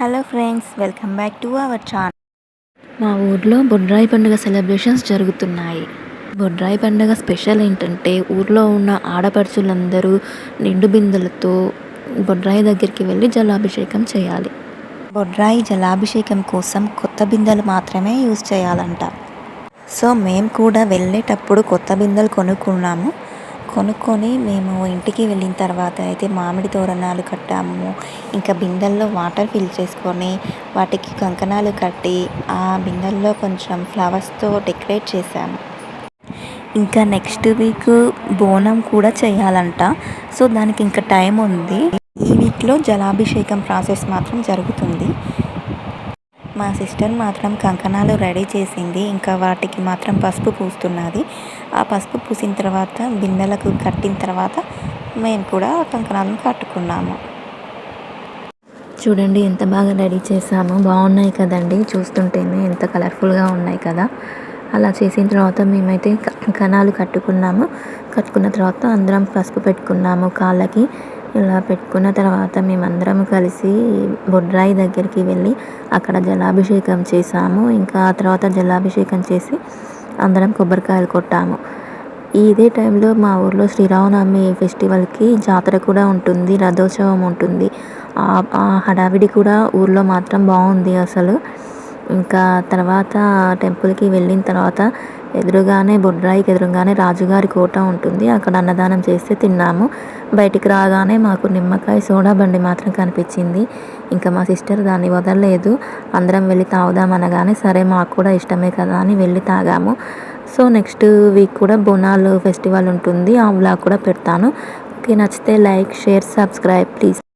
Hello friends welcome back to our channel మా ఊర్లో బొడ్రాయి పండుగ సెలబ్రేషన్స్ జరుగుతున్నాయి. బొడ్రాయి పండుగ స్పెషల్ ఏంటంటే ఊర్లో ఉన్న ఆడపడుచులందరూ నిండు బిందెలతో బొడ్రాయి దగ్గరికి వెళ్ళి జలాభిషేకం చేయాలి. బొడ్రాయి జలాభిషేకం కోసం కొత్త బిందెలు మాత్రమే యూజ్ చేయాలంట. సో మేము కూడా వెళ్ళేటప్పుడు కొత్త బిందెలు కొనుక్కున్నాము. కొనుక్కొని మేము ఇంటికి వెళ్ళిన తర్వాత అయితే మామిడి తోరణాలు కట్టాము. ఇంకా బిందెల్లో వాటర్ ఫిల్ చేసుకొని వాటికి కంకణాలు కట్టి ఆ బిందెల్లో కొంచెం ఫ్లవర్స్తో డెకరేట్ చేశాము. ఇంకా నెక్స్ట్ వీక్ బోనం కూడా చేయాలంట. సో దానికి ఇంకా టైం ఉంది. ఈ వీక్లో జలాభిషేకం ప్రాసెస్ మాత్రం జరుగుతుంది. మా సిస్టర్ మాత్రం కంకణాలు రెడీ చేసింది. ఇంకా వాటికి మాత్రం పసుపు పూస్తున్నది. ఆ పసుపు పూసిన తర్వాత బిందెలకు కట్టిన తర్వాత మేము కూడా కంకణాలను కట్టుకున్నాము. చూడండి ఎంత బాగా రెడీ చేశాము. బాగున్నాయి కదండి. చూస్తుంటేనే ఎంత కలర్ఫుల్గా ఉన్నాయి కదా. అలా చేసిన తర్వాత మేమైతే కణాలు కట్టుకున్నాము. కట్టుకున్న తర్వాత అందరం పసుపు పెట్టుకున్నాము కాళ్ళకి. ఇలా పెట్టుకున్న తర్వాత మేమందరం కలిసి బొడ్రాయి దగ్గరికి వెళ్ళి అక్కడ జలాభిషేకం చేసాము ఇంకా ఆ తర్వాత జలాభిషేకం చేసి అందరం కొబ్బరికాయలు కొట్టాము. ఇదే టైంలో మా ఊర్లో శ్రీరామనవమి ఫెస్టివల్కి జాతర కూడా ఉంటుంది రథోత్సవం ఉంటుంది. ఆ హడావిడి కూడా ఊర్లో మాత్రం బాగుంది అసలు. ఇంకా తర్వాత టెంపుల్కి వెళ్ళిన తర్వాత ఎదురుగానే బొడ్రాయికి ఎదురుగానే రాజుగారి కోట ఉంటుంది. అక్కడ అన్నదానం చేస్తే తిన్నాము. బయటికి రాగానే మాకు నిమ్మకాయ సోడా బండి మాత్రం కనిపించింది. ఇంకా మా సిస్టర్ దాన్ని వదలలేదు. అందరం వెళ్ళి తాగుదాం అనగానే సరే మాకు కూడా ఇష్టమే కదా అని వెళ్ళి తాగాము. సో నెక్స్ట్ వీక్ కూడా బోనాలు ఫెస్టివల్ ఉంటుంది. ఆ వ్లాగ్ కూడా పెడతాను. ఓకే నచ్చితే లైక్ షేర్ సబ్స్క్రైబ్ ప్లీజ్.